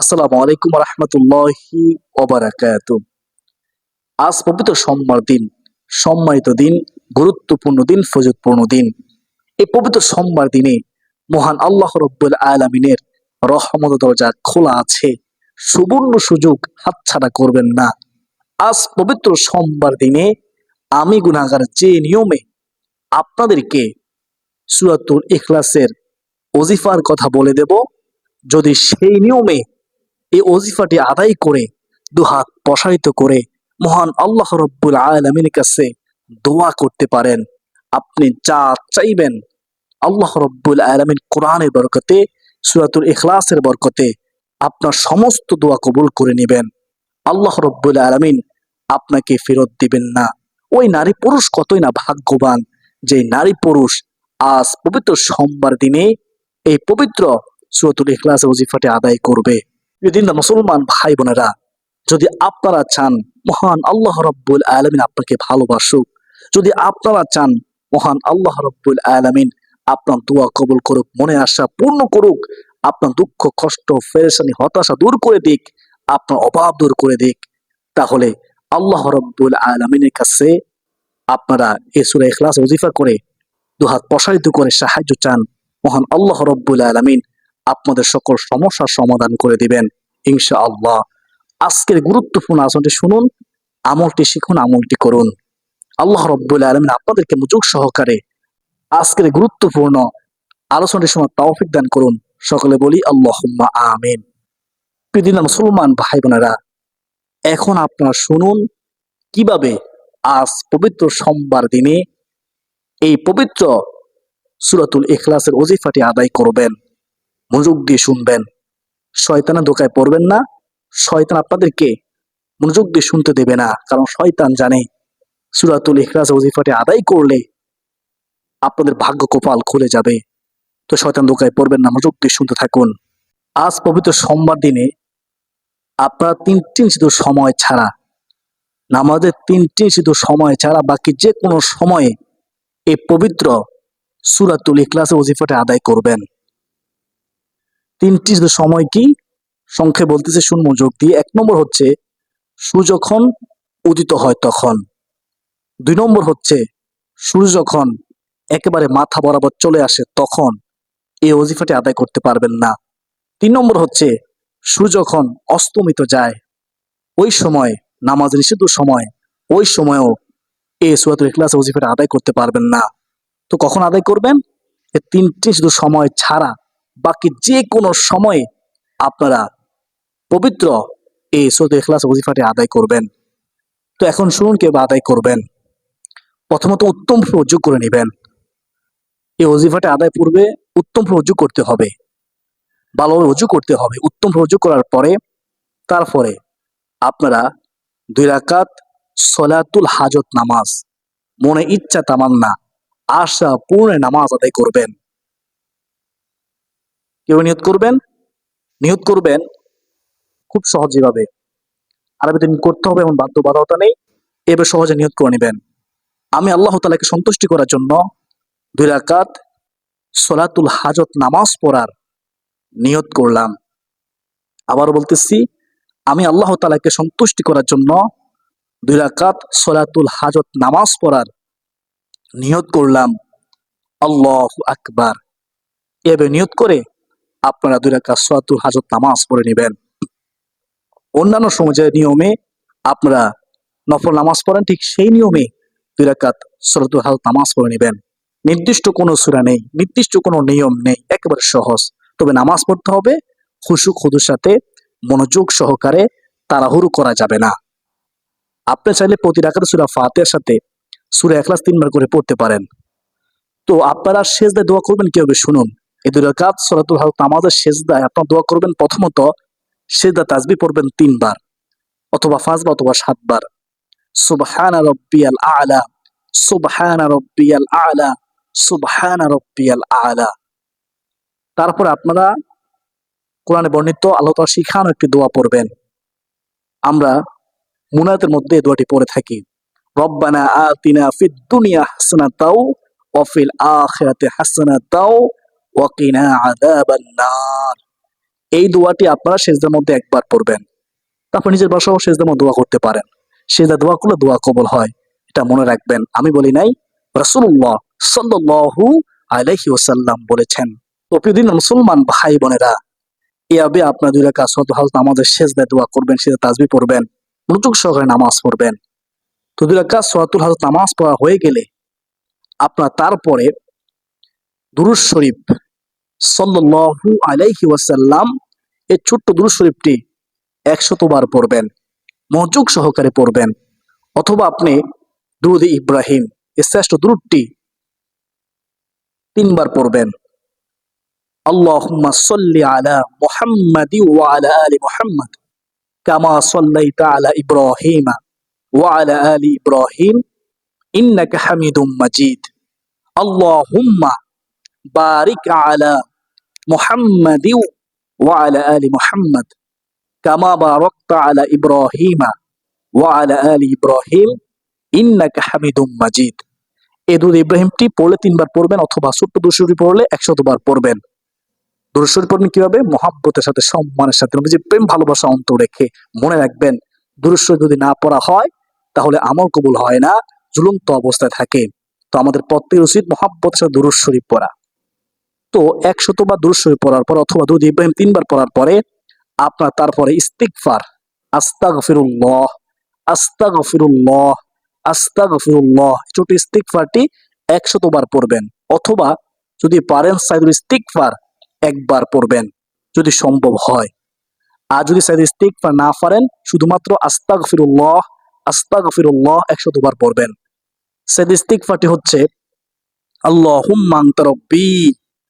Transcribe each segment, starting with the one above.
আসসালামু আলাইকুম রহমতুল্লাহি ওবারাকাত আজ পবিত্র সোমবার দিন, সম্মানিত দিন, গুরুত্বপূর্ণ দিন ফজতপূর্ণ দিন। এই পবিত্র সোমবার দিনে মহান আল্লাহ রব্বুল আলমিনের রহমত দরজা খোলা আছে। সুবর্ণ সুযোগ হাতছাড়া করবেন না। আজ পবিত্র সোমবার দিনে আমি গুনাগার যে নিয়মে আপনাদেরকে সুরাতুল ইখলাসের ওজিফার কথা বলে দেব, যদি সেই নিয়মে এই অজিফাটি আদায় করে, দুহাত প্রসারিত করে মহান আল্লাহ রব্বুল আলমিনের কাছে দোয়া করতে পারেন। আপনি যা চাইবেন আল্লাহ রব্বুল আলমিন কোরআনের বরকতে, সুরাতুল ইখলাসের বরকতে আপনার সমস্ত দোয়া কবুল করে নেবেন। আল্লাহ রব্বুল আলমিন আপনাকে ফেরত দিবেন না। ওই নারী পুরুষ কতই না ভাগ্যবান, যে নারী পুরুষ আজ পবিত্র সোমবার দিনে এই পবিত্র সুরতুল ইখলাস ওজিফাটি আদায় করবে। যদি না মুসলমান ভাই বোনেরা, যদি আপনারা চান মহান আল্লাহ রব্বুল আলমিন আপনাকে ভালোবাসুক, যদি আপনারা চান মহান আল্লাহ রব্বুল আলমিন আপনার দোয়া কবুল করুক মনে আশা পূর্ণ করুক, আপনার দুঃখ, কষ্ট, ফেরেশানি, হতাশা দূর করে দিক, আপনার অভাব দূর করে দিক, তাহলে আল্লাহ রব্বুল আলমিনের কাছে আপনারা এ সুরা ইখলাস ওজিফা করে দুহাত প্রসারিত করে সাহায্য চান। মহান আল্লাহ রব্বুল আলমিন আপনাদের সকল সমস্যার সমাধান করে দিবেন ইনশা আল্লাহ আজকের গুরুত্বপূর্ণ আসনটি শুনুন, আমলটি শিখুন, আমলটি করুন। আল্লাহ রব্বুল আলমিন আপনাদেরকে মুজুক সহকারে আজকের গুরুত্বপূর্ণ আলোচনাটির সময় তৌফিক দান করুন। সকলে বলি আল্লাহ আমিন। পৃথিবীর মুসলমান ভাই বোনেরা এখন আপনারা শুনুন, কীভাবে আজ পবিত্র সোমবার দিনে এই পবিত্র সুরাতুল ইখলাসের ওজিফাটি আদায় করবেন। মনোযোগ দিয়ে শুনবেন। শয়তানের দোকায় পড়বেন না। শয়তান আপনাদেরকে মনোযোগ দিয়ে শুনতে দেবে না, কারণ শয়তান জানে সুরাতুল ইখলাস ওজিফাটি আদায় করলে আপনাদের ভাগ্য কপাল খুলে যাবে। তো শয়তান দোকায় পড়বেন না, মনোযোগ দিয়ে শুনতে থাকুন। আজ পবিত্র সোমবার দিনে আপনারা তিনটি শুধু সময় ছাড়া, নামাজের তিনটি শুধু সময় ছাড়া বাকি যে কোনো সময়ে এই পবিত্র সুরাতুল ইখলাসের ওজিফাটা আদায় করবেন। তিনটি সময় কি? সংখ্যে বলতেছে শুন যোগ দিয়ে এক নম্বর হচ্ছে, সূর্য যখন উদিত হয় তখন। দুই নম্বর হচ্ছে, সূর্য যখন একেবারে মাথা বরাবর চলে আসে তখন এই ওজিফাটি আদায় করতে পারবেন না। তিন নম্বর হচ্ছে, সূর্য যখন অস্তমিত যায়, ওই সময়, নামাজ নিষিদ্ধ সময়, ওই সময়ও এই সুরাতুল ইখলাস ওজিফাটা আদায় করতে পারবেন না। তো কখন আদায় করবেন? তিনটি শুধু সময় ছাড়া বাকি যে কোনো সময়ে আপনারা পবিত্র এই সৌদ এখলাস ওজিফাটি আদায় করবেন। তো এখন শুনুন কে বা আদায় করবেন। প্রথমত উত্তম রজ্জু করে নেবেন। এই ওজিফাটা আদায় পূর্বে উত্তম রজ্জু করতে হবে। ভালোভাবে রজ্জু করতে হবে। উত্তম রজ্জু করার পরে তারপরে আপনারা দুই রাকাত সলাতুল হাজত নামাজ, মনে ইচ্ছা তামান্না, আশা, পূর্ণে নামাজ আদায় করবেন। কেউ নিয়ত করবেন? নিয়ত করবেন খুব সহজ যেভাবে আরবিতে করতে হবে এমন বাধ্য বাধকতা নেই। এবার সহজে নিয়ত করে নেবেন। আমি আল্লাহ তালাকে সন্তুষ্টি করার জন্য দুই রাকাত সলাতুল হাজত নামাজ পড়ার নিয়ত করলাম। আবার বলতেছি, আমি আল্লাহ তালাকে সন্তুষ্টি করার জন্য দুই রাকাত সলাতুল হাজত নামাজ পড়ার নিয়ত করলাম। আল্লাহ আকবার। এভাবে নিয়ত করে আপনারা দুই রাকাত সলাতুল হাজত নামাজ পড়ে নেবেন। অন্যান্য সমাজের নিয়মে আপনারা নফল নামাজ পড়েন, ঠিক সেই নিয়মে দুই রাকাত সলাতুল হাজত নামাজ পড়ে নেবেন। নির্দিষ্ট কোনো সুরা নেই, নির্দিষ্ট কোনো নিয়ম নেই, একেবারে সহজ। তবে নামাজ পড়তে হবে খুশু খুদুর সাথে মনোযোগ সহকারে তাড়াহুড়ো করা যাবে না। আপনি চাইলে প্রতি রাখাতে সুরা ফাতের সাথে সুরা একলাস তিনবার করে পড়তে পারেন। তো আপনারা শেষদায় দোয়া করবেন কীভাবে শুনুন। এই দুই রাকাত সরাতুল হাল আমাদের শেষদায় আপনার দোয়া করবেন প্রথমত শেষদা তাজবি পড়বেন তিনবার অথবা পাঁচবার অথবা সাতবার। সুবহানা রব্বিয়াল আলা, সুবহানা রব্বিয়াল আলা, সুবহানা রব্বিয়াল আলা। তারপর আপনারা কোরআনে বর্ণিত আল্লাহ তাআলা শিখানো একটি দোয়া পড়বেন। আমরা মুনাতের মধ্যে দোয়াটি পড়ে থাকি। রব্বানা আতিনা ফিদ দুনিয়া ফিল আখিরাতি হাসানাতাও ওয়া এই দোয়াটি আপনারা মধ্যে একবার পড়বেন। তারপর নিজের বাসাও মধ্যে দোয়া করতে পারেন। সেজদা দোয়া করলে দোয়া কবল হয়। এটা মনে রাখবেন। আমি বলি নাই, রাসূলুল্লাহ বলেছেন, তো মুসলমান ভাই বোনেরা এভাবে আপনার দুই রাকাত সত হাজত আমাদের সেজদায় দোয়া করবেন, সেজদা তাজবি পড়বেন মনোযোগ সহকারে নামাজ পড়বেন। তো দুই রাকাত সলাতুল হাজত নামাজ পড়া হয়ে গেলে আপনার তারপরে দুরুজ শরীফ সাল্লাল্লাহু আলাইহি ওয়াসাল্লাম এই ছোট্ট দুরুজ শরীফটি একশতবার পড়বেন, মনোযোগ সহকারে পড়বেন, অথবা আপনি দুরুদ ইব্রাহিম এই শ্রেষ্ঠ দুরুদটি তিনবার পড়বেন। আল্লাহুম্মা সাল্লি আলা মুহাম্মাদি ওয়া আলা আলি মুহাম্মাদ, কামা সাল্লাইতা আলা ইব্রাহিম ওয়া আলা আলি ইব্রাহিম, ইন্নাকা হামিদুম মাজিদ। আল্লাহুম্মা বারিক আলা মুহাম্মাদি ওয়া আলা আলি মুহাম্মাদ, কামা বারাকতা আলা ইব্রাহিম ওয়া আলা আলি ইব্রাহিম, ইন্নাকা হামিদুম মাজিদ। এই দুধ ইব্রাহিমটি পড়লে তিনবার পড়বেন অথবা ছোট্ট দুশোটি পড়লে একশতবার পড়বেন। দুরুশ্বরী পড়বেন কীভাবে মহাব্বতের সাথে, সম্মানের সাথে নবীজি প্রেম, ভালোবাসা অন্তর রেখে মনে রাখবেন দুরুশ্বর যদি না পড়া হয়, তাহলে আমল কবুল হয় না, ঝুলন্ত অবস্থায় থাকে। তো আমাদের প্রত্যেক উচিত মহাব্বতের সাথে দুরুশ্বরী পড়া। তো একশত বা দুরুশ্বরী পড়ার পর অথবা দুধ ইব্রাহিম তিনবার পড়ার পরে আপনার তারপরে ইস্তিকফার আস্তাগফিরুল্লাহ আস্তাগফিরুল্লাহ আস্তাগফিরুল্লাহ ছোট ইস্তিকফারটি একশতবার পড়বেন। অথবা যদি পারেন সাইদুল ইস্তিকফার একবার পড়বেন, যদি সম্ভব হয়। আর যদি সাইদুল ইস্তিকফার না পারেন, শুধুমাত্র আস্তাগফিরুল্লাহ আস্তাগফিরুল্লাহ একশতবার পড়বেন। সাইদুল ইস্তিকফারটি হচ্ছে, আল্লাহুম্মা আনতা রাব্বি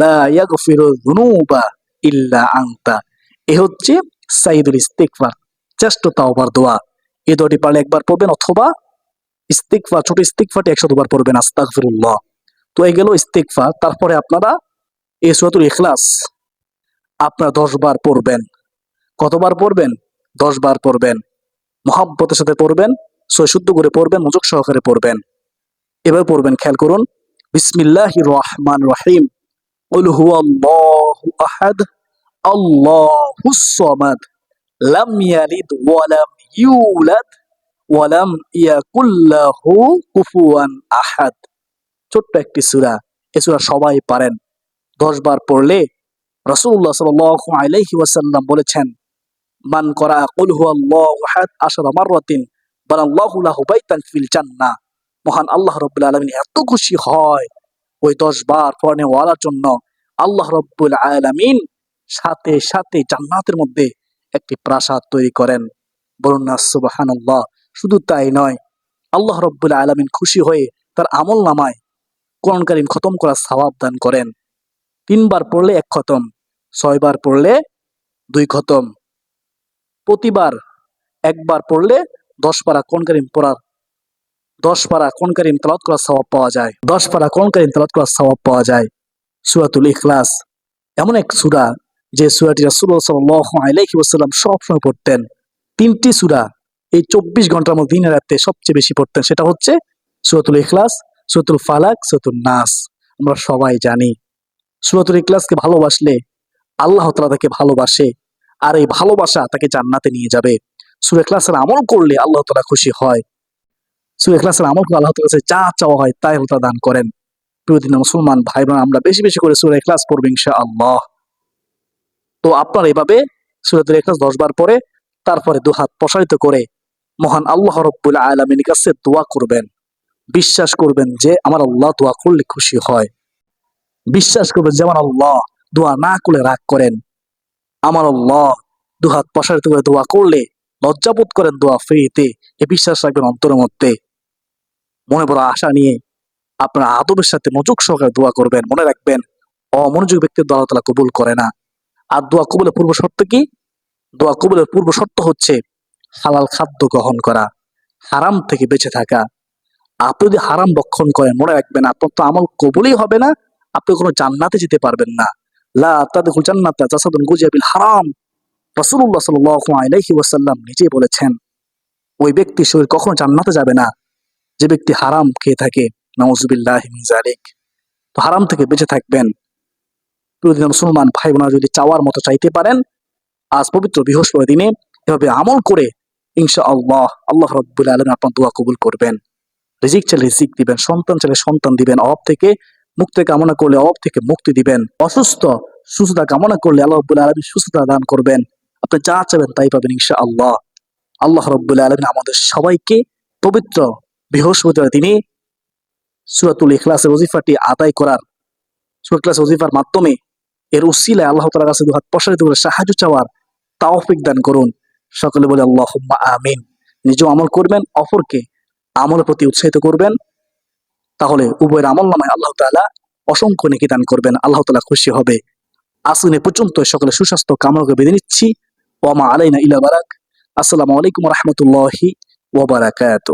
লা ইয়াগফিরু যুনুবা ইল্লা আনতা। এ হচ্ছে সাইদুল ইস্তিগফার চেষ্ট তাওবার দোয়া। এই দোয়াটি পারলে একবার পড়বেন অথবা ইস্তিগফার, ছোট ইস্তিগফারটি একশো দুবার পড়বেন, আস্তাগফিরুল্লাহ। তো এই গেল ইস্তিগফার, তারপরে আপনারা এই সূরাতুল ইখলাস আপনারা দশ বার পড়বেন। কতবার পড়বেন? দশ বার পড়বেন। মহাব্বতের সাথে পড়বেন শুদ্ধ করে পড়বেন, মনোযোগ সহকারে পড়বেন। এবার পড়বেন, খেয়াল করুন। বিসমিল্লাহির রহমান রহিম। قل هو الله أحد الله الصمد لم يلد ولم يولد ولم يكن له كفوا أحد ছোট্ট একটি সূরা এই সূরা সবাই পারেন দশ বার পড়লে রাসূলুল্লাহ সাল্লাল্লাহু আলাইহি ওয়াসাল্লাম বলেছেন মান করা কুল হুয়াল্লাহু আহাদ আশরা মাররাতিন বানাল্লাহু লাহু বাইতান ফিল জান্নাহ মহান আল্লাহ রাব্বুল আলামিন এত খুশি হয় ওই দশ বার পড়নে ওয়ালার জন্য আল্লাহ রব্বুল আলামিন সাথে সাথে জান্নাতের মধ্যে একটি প্রাসাদ তৈরি করেন। বলুন না, সুবহানাল্লাহ, শুধু তাই নয়, আল্লাহ রব্বুল আলামিন খুশি হয়ে তার আমল নামায় কোরআন খতম করার সওয়াব দান করেন। তিনবার পড়লে এক খতম, ছয়বার পড়লে দুই খতম, প্রতিবার একবার পড়লে দশ পারা কারিম পড়ার দশ পারা কোন কারিম তালাত করার সওয়াব পাওয়া যায়? দশ পারা কোন কারিম তালাত করার সওয়াব পাওয়া যায়? সুরাতুল ইখলাস। এমন এক সূরা যে সূরাটি রাসূলুল্লাহ সাল্লাল্লাহু আলাইহি ওয়াসাল্লাম সব সময় পড়তেন। তিনটি সূরা এই চব্বিশ ঘণ্টার মধ্যে দিনের রাতে সবচেয়ে বেশি পড়তেন। সেটা হচ্ছে সুরাতুল ইখলাস, সুরাতুল ফালাক সুরাতুল নাস। আমরা সবাই জানি সুরাতুল ইখলাসকে ভালোবাসলে আল্লাহ তালা তাকে ভালোবাসে আর এই ভালোবাসা তাকে জান্নাতে নিয়ে যাবে। সুরা ইখলাসের আমল করলে আল্লাহ তাআলা খুশি হয়। সুরা আমল করলে আল্লাহ যা চাওয়া হয় তাই আল্লাহ দান করেন। প্রিয়দিন মুসলমান ভাই বোন আমরা বেশি বেশি করে সুরা ইখলাস পড়ব ইনশাআল্লাহ। তো আপনারা এভাবে বার পরে তারপরে দু হাত প্রসারিত করে মহান আল্লাহ রব্বুল আলমীর কাছে দোয়া করবেন। বিশ্বাস করবেন যে আমার আল্লাহ দোয়া করলে খুশি হয়। বিশ্বাস করবেন যে আমার আল্লাহ দোয়া না করলে রাগ করেন। আমার আল্লাহ দুহাত প্রসারিত করে দোয়া করলে, লজ্জাবোধ করেন দোয়া ফ্রিতে। এ বিশ্বাস রাখবেন অন্তরের মধ্যে। মনে বড় আশা নিয়ে আপনার আদবের সাথে মনোযোগ সহকারে দোয়া করবেন, মনে রাখবেন, অমনোযোগ ব্যক্তির দোয়া তালা কবুল করে না। আর দোয়া কবুলের পূর্ব শর্ত কি? দোয়া কবুলের পূর্ব শর্ত হচ্ছে হালাল খাদ্য গ্রহণ করা, হারাম থেকে বেঁচে থাকা। আপনি যদি হারাম বক্ষণ করেন, মনে রাখবেন আপনার তো আমল কবুলই হবে না, আপনি কোনো জান্নাতে যেতে পারবেন না। হারাম। রাসূলুল্লাহ নিজেই বলেছেন, ওই ব্যক্তি শরীর কখনো জান্নাতে যাবে না। যে ব্যক্তি হারাম খেয়ে থাকে, নাউজুবিল্লাহ জালিক তো হারাম থেকে বেঁচে থাকবেন। প্রতিদিন মুসলমান ভাই বোনা যদি চাওয়ার মতো চাইতে পারেন, আজ পবিত্র বৃহস্পতি দিনে এভাবে আমল করে ইনশা আল্লাহ আল্লাহ রব্বুল আলম আপনার দোয়া কবুল করবেন। রিজিক চাইলে রিজিক দিবেন, সন্তান চাইলে সন্তান দিবেন, অভাব থেকে মুক্তি কামনা করলে অভাব থেকে মুক্তি দিবেন। অসুস্থ, সুস্থতা কামনা করলে আল্লাহ রব্বুল আলমী সুস্থতা দান করবেন। আপনি যা চাবেন তাই পাবেন ইনশা আল্লাহ আল্লাহ রব্বুল আলমিন আমাদের সবাইকে পবিত্র বৃহস্পতিবার দিনে সুরাতুল ইখলাসের ওজিফাটি আদায় করার সুরাত ইখলাস ওজিফার মাধ্যমে এর উসিলায় আল্লাহ তালার কাছে দুহাত প্রসারিত করে সাহায্য চাওয়ার তাওফিক দান করুন। সকলে বলে আল্লাহ আমিন। নিজেও আমল করবেন, অপরকে আমলের প্রতি উৎসাহিত করবেন। তাহলে উভয়ের আমল নামায় আল্লাহ তাআলা অসংখ্য নেকি দান করবেন, আল্লাহ তালা খুশি হবে। আসুন এ পর্যন্ত সকলে সুস্বাস্থ্য কামনা করে বেঁধে নিচ্ছি। ওমা আলাইনা ইলা বারাক। আসসালামু আলাইকুম রহমতুল্লাহি ওবারাকাত